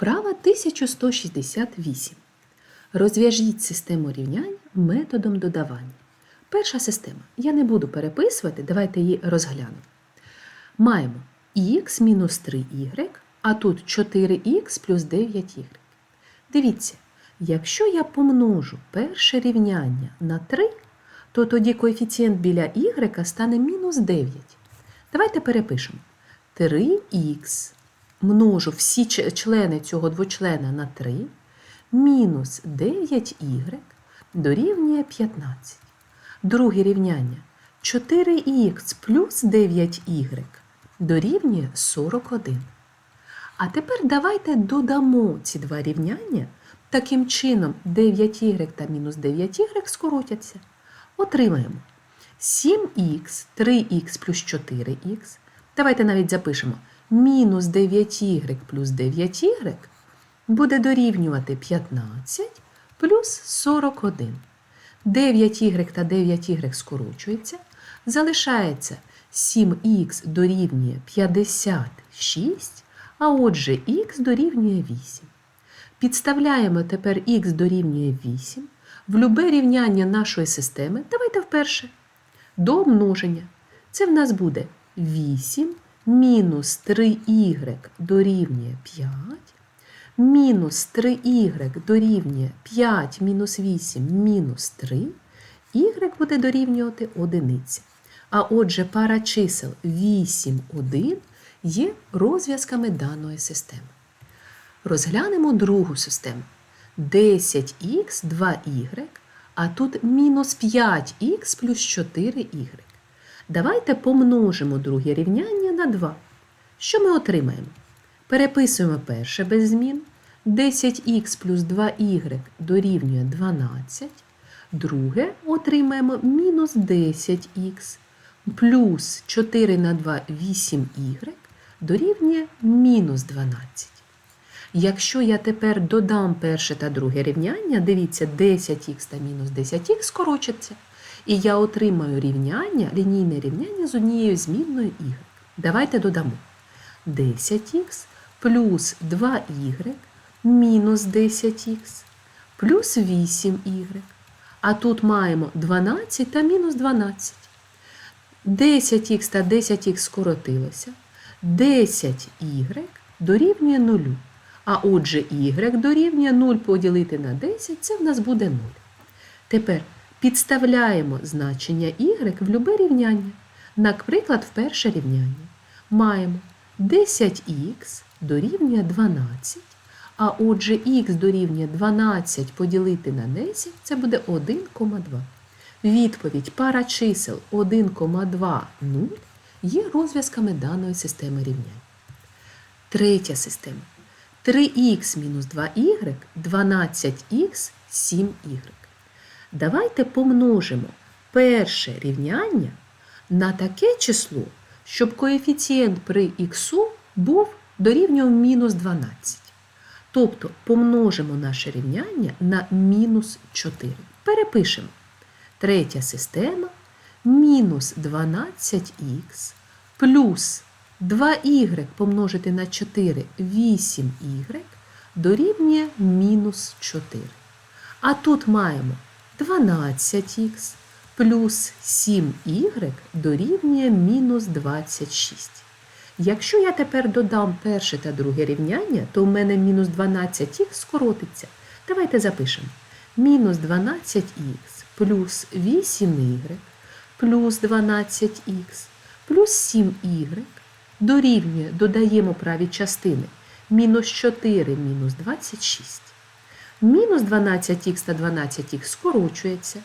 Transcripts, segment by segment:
Вправа 1168. Розв'яжіть систему рівнянь методом додавання. Перша система. Я не буду переписувати, давайте її розглянемо. Маємо х мінус 3y, а тут 4х плюс 9y. Дивіться, якщо я помножу перше рівняння на 3, то тоді коефіцієнт біля y стане мінус 9. Давайте перепишемо. 3х множу всі члени цього двочлена на 3, мінус 9y дорівнює 15. Друге рівняння 4х плюс 9y дорівнює 41. А тепер давайте додамо ці два рівняння. Таким чином 9y та мінус 9y скоротяться. Отримаємо 7х, 3х плюс 4х. Давайте навіть запишемо. Мінус 9y плюс 9y буде дорівнювати 15 плюс 41. 9y та 9y скорочується. Залишається 7х дорівнює 56, а отже х дорівнює 8. Підставляємо тепер х дорівнює 8 в любе рівняння нашої системи. Давайте вперше. До множення. Це в нас буде 8 мінус 3y дорівнює 5, мінус 3y дорівнює 5 мінус 8 мінус 3, y буде дорівнювати 1. А отже, пара чисел 8, 1 є розв'язками даної системи. Розглянемо другу систему. 10х 2y, а тут мінус 5х плюс 4y. Давайте помножимо друге рівняння на 2. Що ми отримаємо? Переписуємо перше без змін. 10х плюс 2y дорівнює 12. Друге отримаємо мінус 10х плюс 4 на 2 8y дорівнює мінус 12. Якщо я тепер додам перше та друге рівняння, дивіться, 10х та мінус 10х скорочаться. І я отримаю рівняння, лінійне рівняння з однією змінною y. Давайте додамо 10х плюс 2y мінус 10х плюс 8y. А тут маємо 12 та мінус 12. 10х та 10х скоротилося. 10y дорівнює 0. А отже, y дорівнює 0 поділити на 10, це в нас буде 0. Тепер підставляємо значення y в любе рівняння. Наприклад, в перше рівняння маємо 10х дорівнює 12, а отже, х дорівнює 12 поділити на 10, це буде 1,2. Відповідь пара чисел 1,2 0 є розв'язками даної системи рівнянь. Третя система. 3х мінус 2y, 12х, 7y. Давайте помножимо перше рівняння на таке число, щоб коефіцієнт при х був дорівнював мінус 12. Тобто помножимо наше рівняння на мінус 4. Перепишемо. Третя система мінус 12х плюс 2y помножити на 4 8y дорівнює мінус 4. А тут маємо 12х плюс 7y дорівнює мінус 26. Якщо я тепер додам перше та друге рівняння, то в мене мінус 12х скоротиться. Давайте запишемо. Мінус 12х плюс 8y плюс 12х плюс 7y дорівнює, додаємо праві частини. Мінус 4 мінус 26. Мінус 12х та 12х скорочується.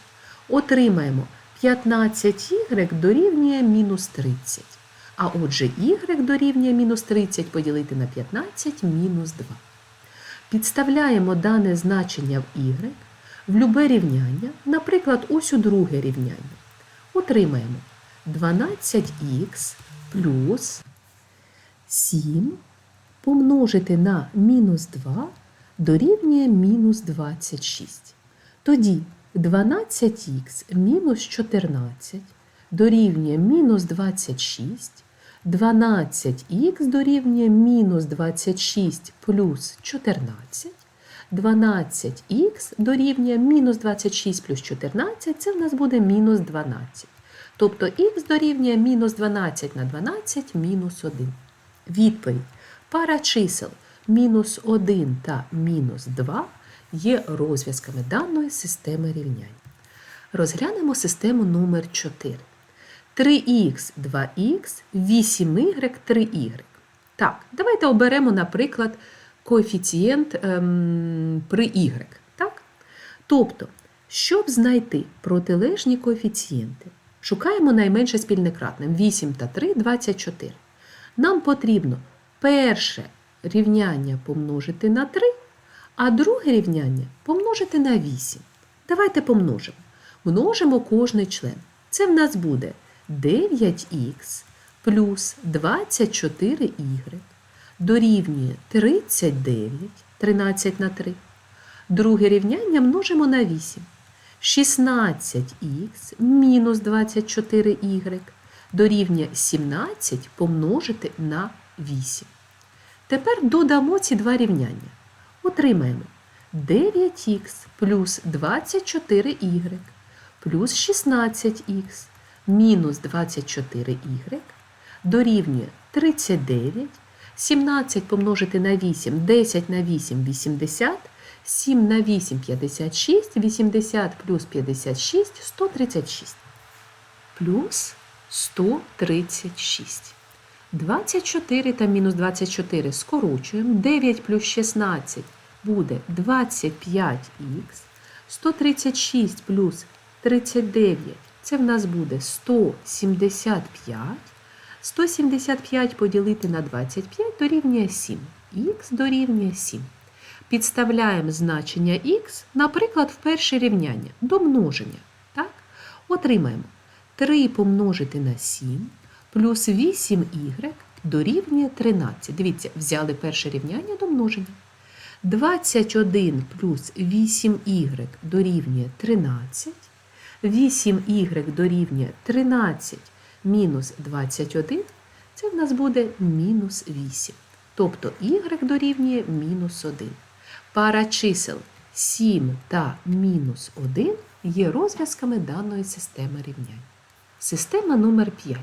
Отримаємо 15y дорівнює мінус 30. А отже, y дорівнює мінус 30 поділити на 15 мінус 2. Підставляємо дане значення в y в любе рівняння, наприклад, ось у друге рівняння. Отримаємо 12х плюс 7 помножити на мінус 2 дорівнює мінус 26. Тоді 12х мінус 14 дорівнює мінус 26 12х дорівнює мінус 26 плюс 14. 12х дорівнює мінус 26 плюс 14, це в нас буде мінус 12. Тобто х дорівнює мінус 12 на 12 мінус 1. Відповідь. Пара чисел мінус 1 та мінус 2 є розв'язками даної системи рівнянь. Розглянемо систему номер 4. 3х, 2х, 8y, 3y. Так, давайте оберемо, наприклад, коефіцієнт ем, при y. Так? Тобто, щоб знайти протилежні коефіцієнти, шукаємо найменше спільне кратне 8 та 3 24. Нам потрібно перше рівняння помножити на 3, а друге рівняння помножити на 8. Давайте помножимо. Множимо кожний член. Це в нас буде 9х плюс 24y дорівнює 39, 13 на 3. Друге рівняння множимо на 8. 16х мінус 24y дорівнює 17 помножити на 8. Тепер додамо ці два рівняння. Отримаємо 9х плюс 24y плюс 16х мінус 24y дорівнює 39. 17 помножити на 8, 10 на 8 80, 7 на 8 56, 80 плюс 56 136. Плюс 136. 24 та мінус 24 скорочуємо. 9 плюс 16 буде 25х. 136 плюс 39 це в нас буде 175. 175 поділити на 25 дорівнює 7. Х дорівнює 7. Підставляємо значення х, наприклад, в перше рівняння до множення. Так? Отримаємо 3 помножити на 7 плюс 8y дорівнює 13. Дивіться, взяли перше рівняння до множення. 21 плюс 8y дорівнює 13. 8y дорівнює 13 мінус 21, це в нас буде мінус 8. Тобто y дорівнює мінус 1. Пара чисел 7 та мінус 1 є розв'язками даної системи рівнянь. Система номер 5.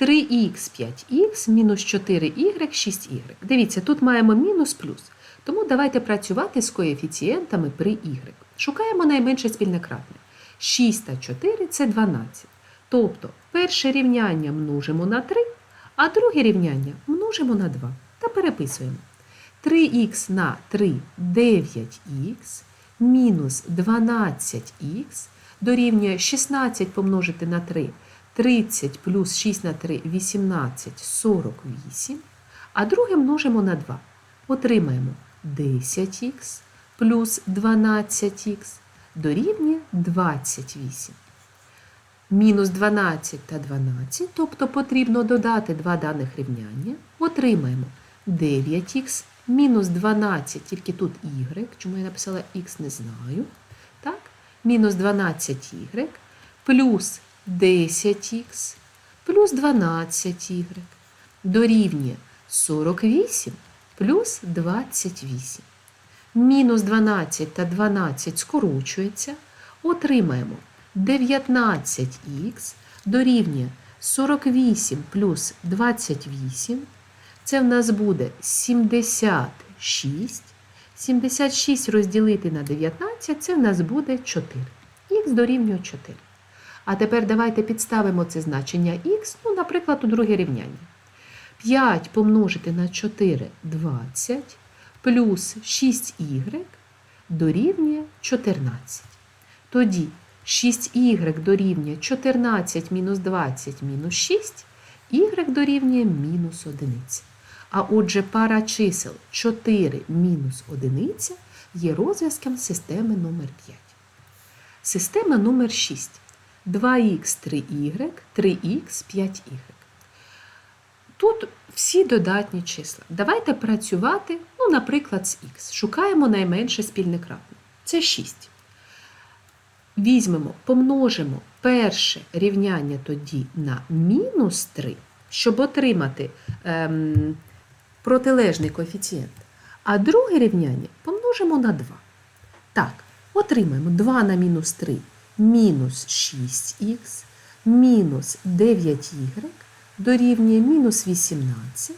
3х 5х мінус 4y 6y. Дивіться, тут маємо мінус плюс. Тому давайте працювати з коефіцієнтами при y. Шукаємо найменше спільне кратне. 6 та 4 це 12. Тобто перше рівняння множимо на 3, а друге рівняння множимо на 2 та переписуємо. 3х на 3 9х мінус 12х дорівнює 16 помножити на 3 30 плюс 6 на 3 18 48. А друге множимо на 2. Отримаємо 10х плюс 12х дорівнює 28. Мінус 12 та 12, тобто потрібно додати два даних рівняння. Отримаємо 9х мінус 12, тільки тут y, чому я написала х, не знаю. Так? Мінус 12y плюс 10х плюс 12y дорівнює 48 плюс 28. Мінус 12 та 12 скорочується. Отримаємо 19х дорівнює 48 плюс 28. Це в нас буде 76. 76 розділити на 19 це в нас буде 4. Х дорівнює 4. А тепер давайте підставимо це значення х, ну, наприклад, у друге рівняння. 5 помножити на 4 20 плюс 6y дорівнює 14. Тоді 6y дорівнює 14 мінус 20 мінус 6, y дорівнює мінус 1. А отже, пара чисел 4 мінус 1 є розв'язком системи номер 5. Система номер 6. 2х 3y, 3х 5y. Тут всі додатні числа. Давайте працювати, ну, наприклад, з х. Шукаємо найменше спільне кратне. Це 6. Візьмемо, помножимо перше рівняння тоді на мінус 3, щоб отримати ем, протилежний коефіцієнт. А друге рівняння помножимо на 2. Так, отримаємо 2 на мінус 3 мінус 6х мінус 9y дорівнює мінус 18.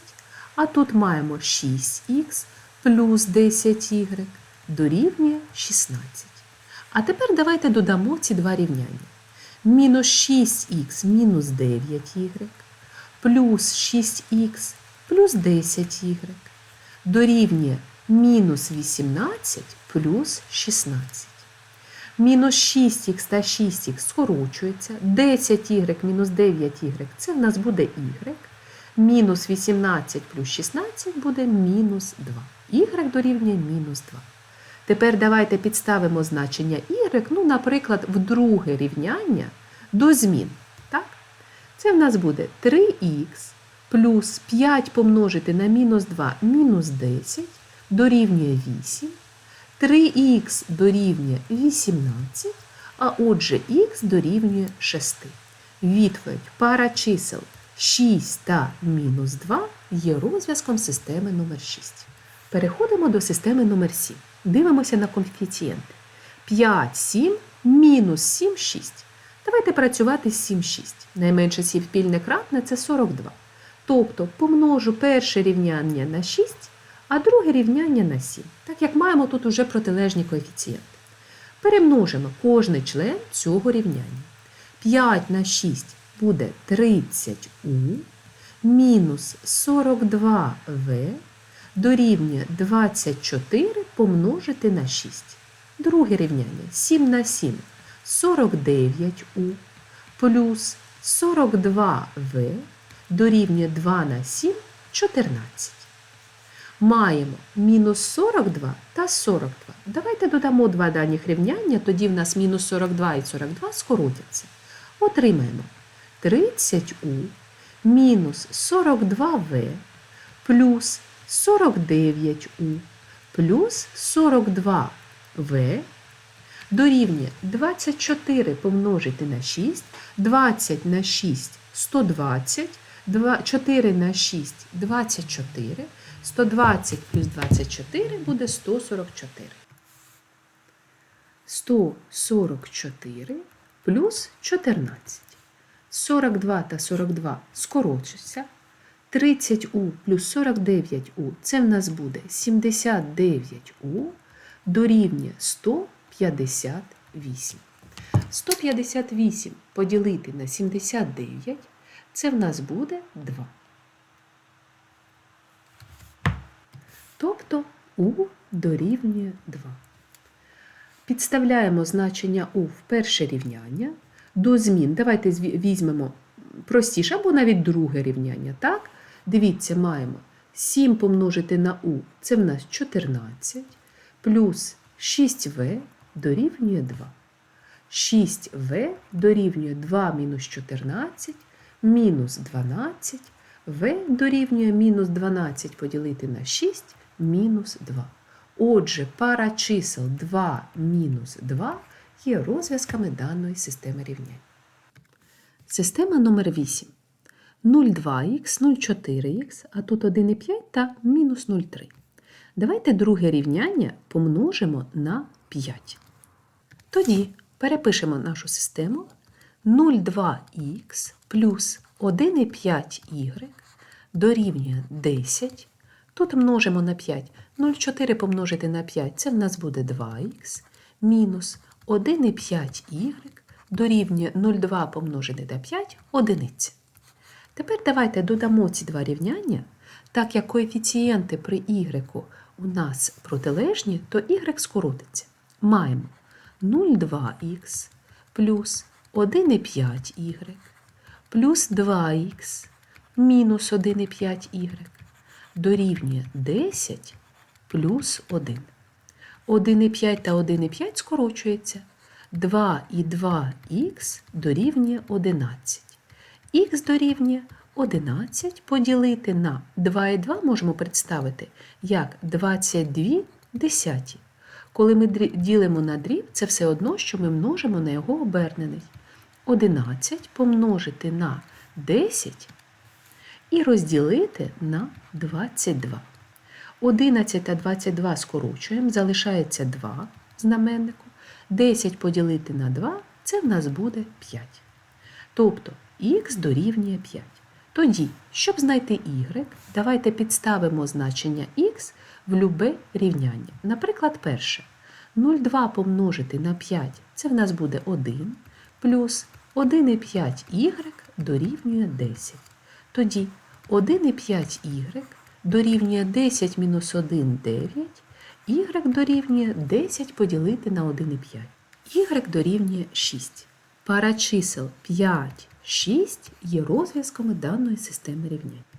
А тут маємо 6х плюс 10y дорівнює 16. А тепер давайте додамо ці два рівняння. Мінус 6х мінус 9y плюс 6х плюс 10y дорівнює мінус 18 плюс 16. Мінус 6х та 6х скорочується. 10y мінус 9y це в нас буде y. Мінус 18 плюс 16 буде мінус 2. y дорівнює мінус 2. Тепер давайте підставимо значення y, ну, наприклад, в друге рівняння до змін. Так? Це в нас буде 3х плюс 5 помножити на мінус 2 мінус 10 дорівнює 8. 3х дорівнює 18, а отже х дорівнює 6. Відповідь пара чисел 6 та мінус 2 є розв'язком системи номер 6. Переходимо до системи номер 7. Дивимося на коефіцієнти. 5, 7, мінус 7, 6. Давайте працювати з 7, 6. Найменше спільне кратне – це 42. Тобто помножу перше рівняння на 6, а друге рівняння на 7, так як маємо тут уже протилежні коефіцієнти. Перемножимо кожний член цього рівняння. 5 на 6 буде 30у, мінус 42в дорівнює 24 помножити на 6. Друге рівняння 7 на 7 49у плюс 42в дорівнює 2 на 7 14. Маємо мінус 42 та 42. Давайте додамо два даних рівняння, тоді в нас мінус 42 і 42 скоротяться. Отримаємо 30у мінус 42в плюс 49у плюс 42в дорівнює 24 помножити на 6, 20 на 6 120, 4 на 6 24, 120 плюс 24 буде 144. 144 плюс 14. 42 та 42 скорочуються. 30у плюс 49у це в нас буде 79у дорівнює 158. 158 поділити на 79 це в нас буде 2. Тобто у дорівнює 2. Підставляємо значення у в перше рівняння до змін. Давайте візьмемо простіше або навіть друге рівняння. Так? Дивіться, маємо 7 помножити на у це в нас 14, плюс 6в дорівнює 2. 6в дорівнює 2 мінус 14, мінус 12, в дорівнює мінус 12 поділити на 6, мінус 2. Отже, пара чисел 2 мінус 2 є розв'язками даної системи рівнянь. Система номер 8. 0,2х, 0,4х, а тут 1,5 та мінус 0,3. Давайте друге рівняння помножимо на 5. Тоді перепишемо нашу систему 0,2х плюс 1,5y дорівнює 10. Тут множимо на 5. 0,4 помножити на 5 це в нас буде 2х мінус 1,5y дорівнює 0,2 помножити на 5 одиниці. Тепер давайте додамо ці два рівняння, так як коефіцієнти при y у нас протилежні, то y скоротиться. Маємо 0,2х плюс 1,5y плюс 2х мінус 1,5y дорівнює 10 плюс 1. 1,5 та 1,5 скорочується. 2 і 2х дорівнює 11. Х дорівнює 11 поділити на 2 і 2 можемо представити як 22 десяті. Коли ми ділимо на дріб, це все одно, що ми множимо на його обернений. 11 помножити на 10 і розділити на 22. 11 та 22 скорочуємо, залишається 2 знаменнику. 10 поділити на 2 це в нас буде 5. Тобто х дорівнює 5. Тоді, щоб знайти y, давайте підставимо значення х в любе рівняння. Наприклад, перше. 0,2 помножити на 5 це в нас буде 1, плюс 1,5y дорівнює 10. Тоді 1,5y дорівнює 10 мінус 1 – 9, y дорівнює 10 поділити на 1,5. y дорівнює 6. Пара чисел 5, 6 є розв'язками даної системи рівнянь.